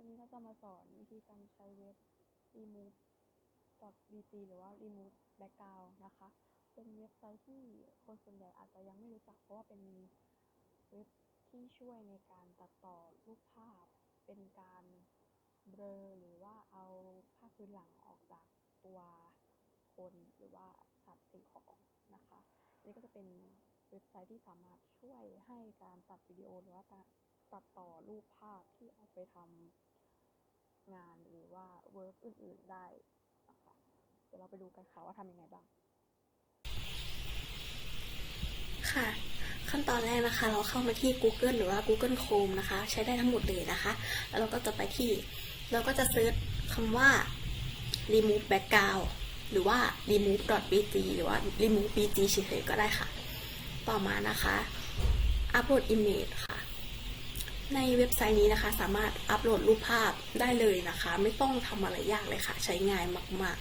วันนี้เราจะมาสอนวิธีการใช้เว็บ remove.bg หรือว่า remove background นะคะ เป็นเว็บไซต์ที่คนส่วนใหญ่อาจจะยังไม่รู้จัก เพราะว่าเป็นเว็บที่ช่วยในการตัดต่อรูปภาพ เป็นการเบลอหรือว่าเอาภาพพื้นหลังออกจากตัวคนหรือว่าสัตว์สิ่งของนะคะ นี่ก็จะเป็นเว็บไซต์ที่สามารถช่วยให้การตัดวิดีโอหรือว่า ตัดต่อรูปภาพที่เอาไปทำงานหรือว่าเวิร์กอื่น ๆ ได้นะคะเดี๋ยวเราไปดูกันค่ะว่าทำยังไงบ้าง ค่ะ ขั้นตอนแรกนะคะ เราเข้ามาที่ Google หรือว่า Google Chrome นะคะ ใช้ได้ทั้งหมดเลยนะคะ แล้วเราก็จะไปที่เราก็จะเซิร์ชคำว่า remove background หรือว่า remove.bg หรือว่า remove bg เฉยๆก็ได้ค่ะ ต่อมานะคะ upload image ค่ะ ในเว็บไซต์นี้นะคะ สามารถอัปโหลดรูปภาพได้เลยนะคะ ไม่ต้องทำอะไรยากเลยค่ะ ใช้ง่ายมาก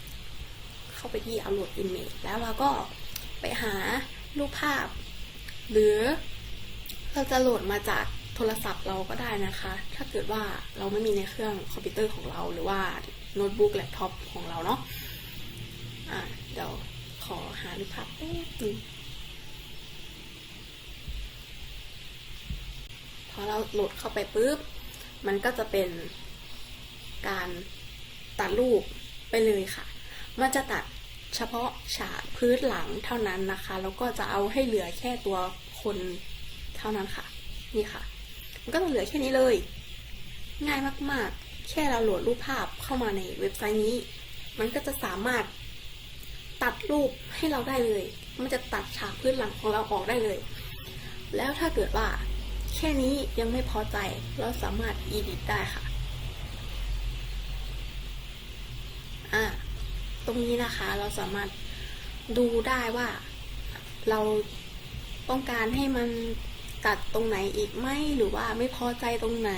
ๆ เข้าไปที่ upload image แล้วเราก็ไปหารูปภาพ หรือเราจะโหลดมาจากโทรศัพท์เราก็ได้นะคะ ถ้าเกิดว่าเราไม่มีในเครื่องคอมพิวเตอร์ของเรา หรือว่าโน้ตบุ๊กแล็ปท็อปของเราเนาะอะเดี๋ยวขอหารูปภาพแป๊บนึง อเราโหลดเข้าไปปุ๊บ มันก็จะเป็นการตัดรูปไปเลยค่ะ มันจะตัดเฉพาะฉากพื้นหลังเท่านั้นนะคะ แล้วก็จะเอาให้เหลือแค่ตัวคนเท่านั้นค่ะ นี่ค่ะ มันก็จะเหลือแค่นี้เลย ง่ายมากๆ แค่เราโหลดรูปภาพเข้ามาในเว็บไซต์นี้ มันก็จะสามารถตัดรูปให้เราได้เลย มันจะตัดฉากพื้นหลังของเราออกได้เลย แล้วถ้าเกิดว่า แค่นี้ยังไม่พอใจ เราสามารถ edit ได้ค่ะ อ่า ตรงนี้นะคะเราสามารถดูได้ว่าเราต้องการให้มันตัดตรงไหนอีกไหมหรือว่าไม่พอใจตรงไหน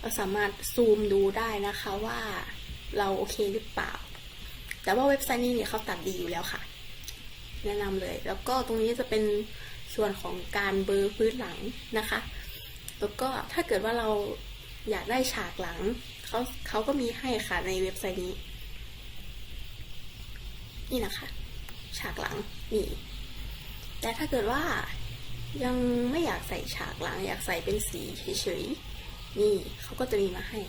เราสามารถซูมดูได้นะคะว่าเราโอเคหรือเปล่า แต่ว่าเว็บไซต์นี้เนี่ยเขาตัดดีอยู่แล้วค่ะ แนะนำเลย แล้วก็ตรงนี้จะเป็น ส่วนของการเบลอพื้นหลังนะคะ แล้วก็ถ้าเกิดว่าเราอยากได้ฉากหลังเขาเขาก็มีให้ค่ะในเว็บไซต์นี้ นี่นะคะ ฉากหลังนี่แต่ถ้าเกิดว่ายังไม่อยากใส่ฉากหลัง อยากใส่เป็นสีเฉยๆนี่เขาก็จะมีมาให้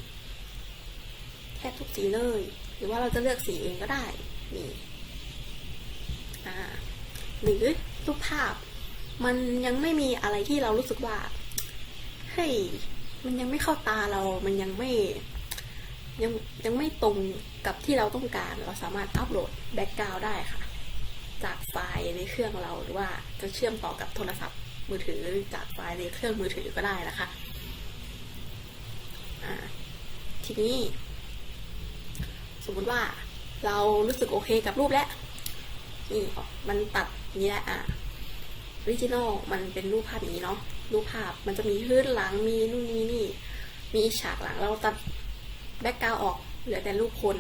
แทบทุกสีเลย หรือว่าเราจะเลือกสีเองก็ได้นี่อ่าหรือรูปภาพ มันยังไม่มีอะไรที่เรารู้สึกว่าเฮ้ยมันยังไม่เข้าตาเรา มันยังไม่ยังยังไม่ตรงกับที่เราต้องการ เราสามารถอัปโหลดแบ็กกราวได้ค่ะ จากไฟล์ในเครื่องเราหรือว่าจะเชื่อมต่อกับโทรศัพท์มือถือจากไฟล์ในเครื่องมือถือก็ได้นะคะทีนี้ สมมติว่าเรารู้สึกโอเคกับรูปแล้วนี่มันตัดนี้แหละอะ ออริจินอลมันเป็นรูปภาพอย่างนี้เนาะรูปภาพมันจะมีพื้นหลังมีนู่นมีนี่ มีฉากหลังเราตัดแบ็กกราวออกเหลือแต่รูปคน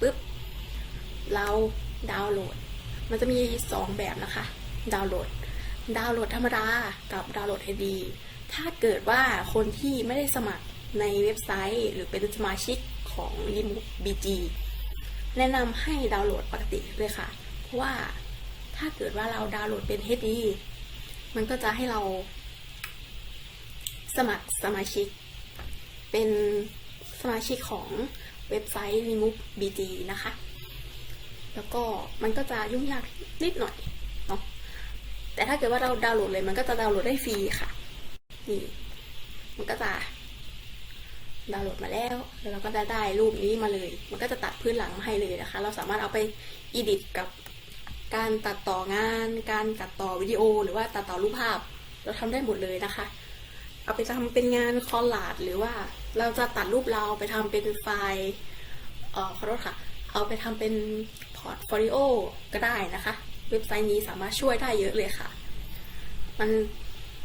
ปุ๊บเราดาวน์โหลด มันจะมีสองแบบนะคะ ดาวน์โหลด ดาวน์โหลดธรรมดากับดาวน์โหลด HD ถ้าเกิดว่าคนที่ไม่ได้สมัครในเว็บไซต์ หรือเป็นสมาชิกของ r e m o v e BG แนะนำให้ดาวน์โหลดปกติเลยค่ะ เพราะว่า ถ้าเกิดว่าเราดาวน์โหลดเป็น HD มันก็จะให้เรา สมัครสมาชิก เป็นสมาชิกของเว็บไซต์ Remove BG นะคะ แล้วก็มันก็จะยุ่งยากนิดหน่อยเนาะแต่ถ้าเกิดว่าเราดาวน์โหลดเลยมันก็จะดาวน์โหลดได้ฟรีค่ะ นี่ มันก็จะดาวน์โหลดมาแล้วแล้วเราก็จะได้รูปนี้มาเลย มันก็จะตัดพื้นหลังมาให้เลยนะคะ เราสามารถเอาไปอีดิตกับ การตัดต่องาน การตัดต่อวิดีโอ หรือว่าตัดต่อรูปภาพ เราทำได้หมดเลยนะคะ เอาไปทำเป็นงานคอลลาดหรือว่าเราจะตัดรูปเราไปทำเป็นไฟล์เอ่อขอโทษค่ะ เอาไปทำเป็นพอร์ตโฟลิโอก็ได้นะคะ เว็บไซต์นี้สามารถช่วยได้เยอะเลยค่ะ มัน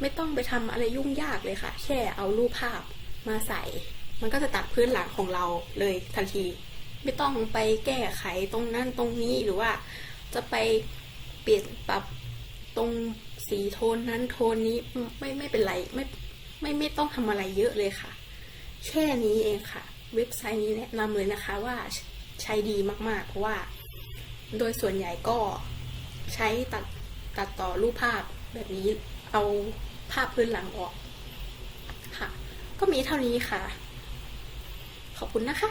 ไม่ต้องไปทำอะไรยุ่งยากเลยค่ะ แค่เอารูปภาพมาใส่ มันก็จะตัดพื้นหลังของเราเลยทันที ไม่ต้องไปแก้ไขตรงนั้นตรงนี้หรือว่า จะไปเปลี่ยนปรับตรงสีโทนนั้นโทนนี้ไม่ไม่เป็นไรไม่ไม่ไม่ต้องทำอะไรเยอะเลยค่ะ แค่นี้เองค่ะ เว็บไซต์นี้แนะนำเลยนะคะว่าใช้ดีมากๆ เพราะว่า โดยส่วนใหญ่ก็ใช้ตัดตัดต่อรูปภาพแบบนี้เอาภาพพื้นหลังออก ค่ะ ก็มีเท่านี้ค่ะ ขอบคุณนะคะ